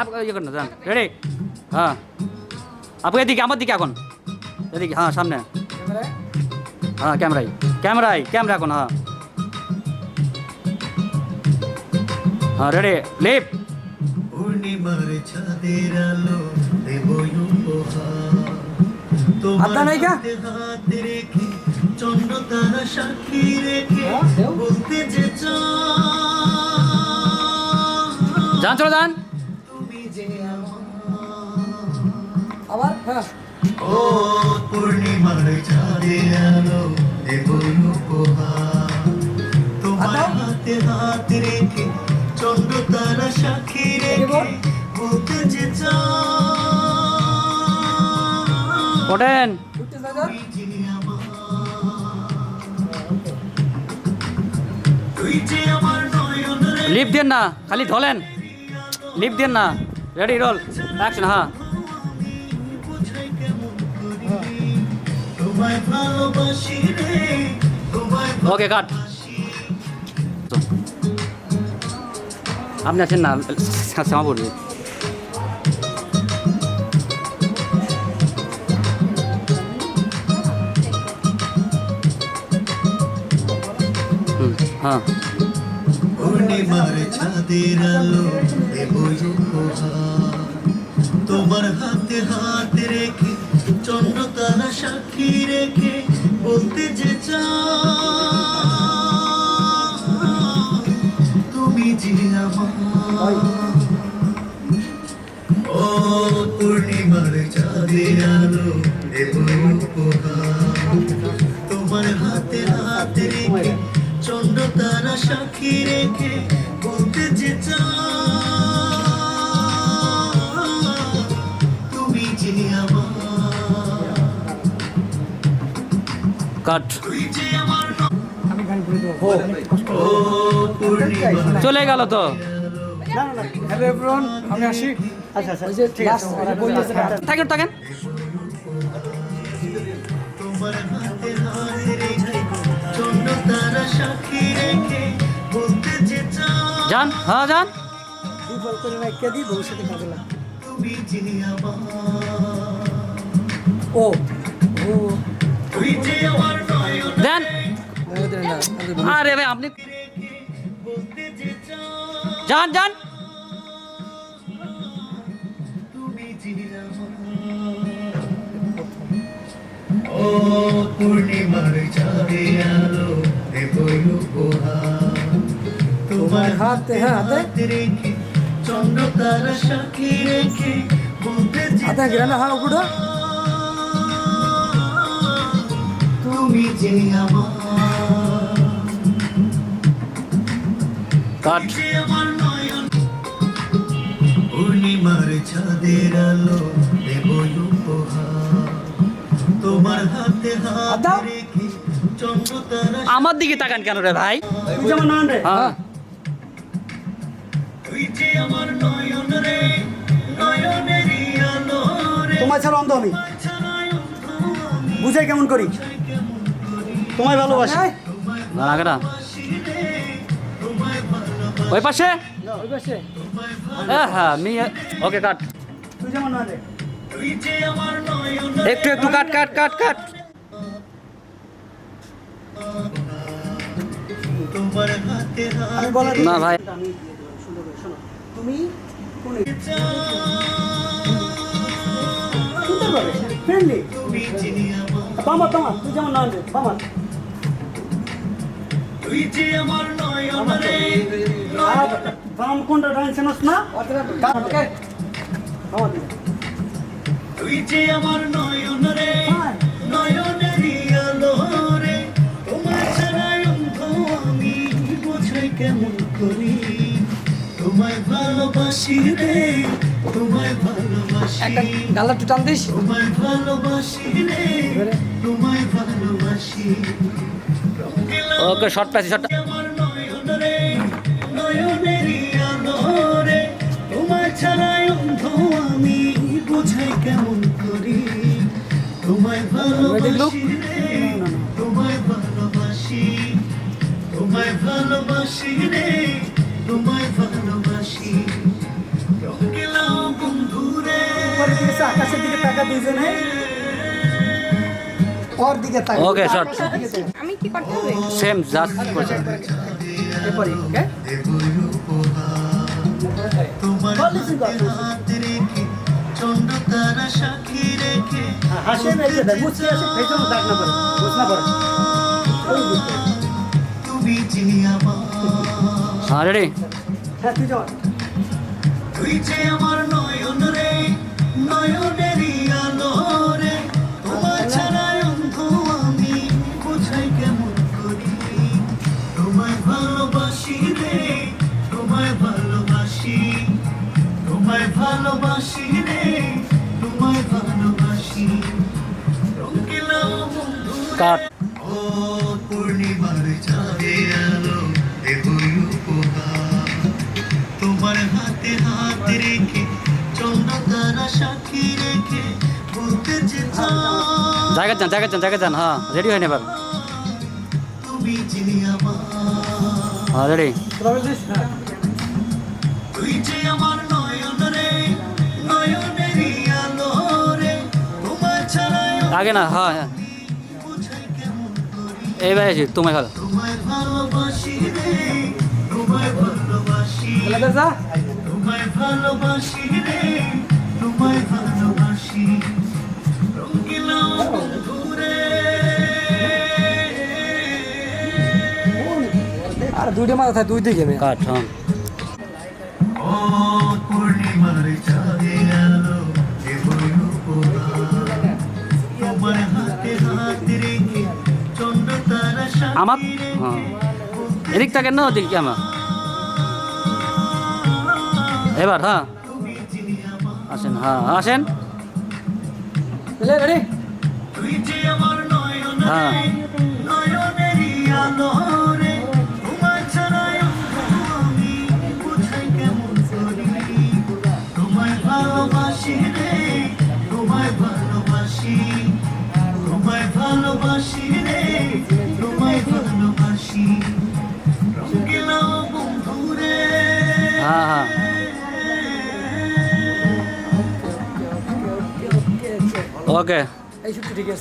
Up ইয়ে করেন যান রেডি হ্যাঁ। আপনার এদিকে আমার দিকে এখন। এদিকে হ্যাঁ সামনে। হ্যাঁ ক্যামেরাই ক্যামেরাই ক্যামেরা এখন হ্যাঁ। হ্যাঁ রেডি লিপ আধা নায়িকা চন্দ্র সাক্ষী রেখে হ্যাঁ, বলতে যে যান চলো যান। যে আবার? হ্যাঁ। ও পূর্ণিমার আলো উপহার তোমার হাতে হাত রেখে চন্দ্র তারা সাক্ষী রেখে যে ওঠেন। লিপ দেন না খালি ঢলেন লিপ দেন না। রেডি রোল অ্যাকশন হ্যাঁ বুঝাই কেমন করি তোমায় ভালোবাসি রে তোমায় ওকে কাট আপনি আছেন না শ্যামা বলবে হুম, হ্যাঁ পূর্ণিমার চাঁদের আলো তোমার হাতে হাত রেখে, চন্দ্র তারা সাক্ষী রেখে বলতে যে তুমি যে আমার। ও পূর্ণিমার চাঁদের আলো দেব উপহার। সাক্ষী রেখে বলতে যে তুমি যে আমার কাট চলে গেল তো। না না না। হ্যালো এভরিওয়ান আমি আসি। আচ্ছা আচ্ছা। থাকেন থাকেন যান হ্যাঁ যান ও। দেন। আরে ভাই আপনি যান যান ও পূর্ণিমার চাঁদে আলো দেব তোমার হাতে হাতে চন্দ্র তারা সাক্ষী রেখে হাতে গিরানা হ্যাঁ উপড়ো তুমি যে আমার কাট। যে আমার নয়ন। পূর্ণিমার চাঁদের আলো দেব উপহার। তোমার হাতে হাত রেখে আমার দিকে তাকান কেন রে ভাই? তুই যেমন নান রে। হ্যাঁ। তুই যে আমার নয়ন রে নয়নেরই আলো রে। তোমার ছাড়া অন্ধ আমি। বুঝাই কেমন করি? তোমায় ভালোবাসি। না আগে না বাসি রে তোমায় ভালোবাসি। ওই পাশে? ওই পাশে। হ্যাঁ হ্যাঁ মি ওকে কাট। তুই যেমন একটু একটু কাট কাট কাট কাট। না ভাই আমি দিয়ে দেবো, সুন্দর করে শোনো তুমি কোন সুন্দর করে ফ্রেন্ডলি বামা বামা তুই যেমন নান রে বামা। নয়ন বাম কোনটা ডান্স জানোস না? তুই যে আমার নয়ন ভালোবাসি রে তোমায় ভালোবাসি। একটা গালা একটু টান দিস। তোমায় ভালোবাসি রে তোমায় ভালোবাসি। ওকে শর্ট পাইছি শর্ট আছে আকাশের দিকে তাকা দুইজনে। ওর দিকে তাকা দিকে তাকা। আমি কি করতে হবে? সেম জাস্ট করছে এরপরে ওকে হাসে মেয়েছে দেখ বুঝতে আসে সেই দাগ না পড়ে বুঝ পড়ে তুমি যে আমার হ্যাঁ রেডি হ্যাঁ তুই যাও তুই যে আমার নয়ন রে নয়নেরই তোমার ছাড়া অন্ধ আমি বোঝাই কেমন করি? তোমায় ভালোবাসি রে, তোমায় ভালোবাসি তোমায় ভালোবাসি রে, তোমায় ভালোবাসি। কাট। জায়গা যান জায়গা যান জায়গা যান হ্যাঁ রেডি হ্যাঁ রেডি দিস হ্যাঁ তুই যে আমার নয়ন রে নয়নেরই আলো রে তোমার ছাড়া আগে না হ্যাঁ হ্যাঁ। এইবার আছি তোমায় ভালো। তোমায় ভালোবাসি রে, তোমায় ভালোবাসি রে, তোমায় ভালোবাসি আর দুইটা মাথা থাকে দুই দিকে কাট হ্যাঁ। আমার হ্যাঁ। এদিক থাকেন না ওদিক আমার। এবার হ্যাঁ। আসেন হ্যাঁ আসেন। রেডি। হ্যাঁ। ভালোবাসি রে তোমায় ভালোবাসি। রঙ্গিলা বন্ধু রে। হ্যাঁ হ্যাঁ। ওকে এই সব ঠিক আছে।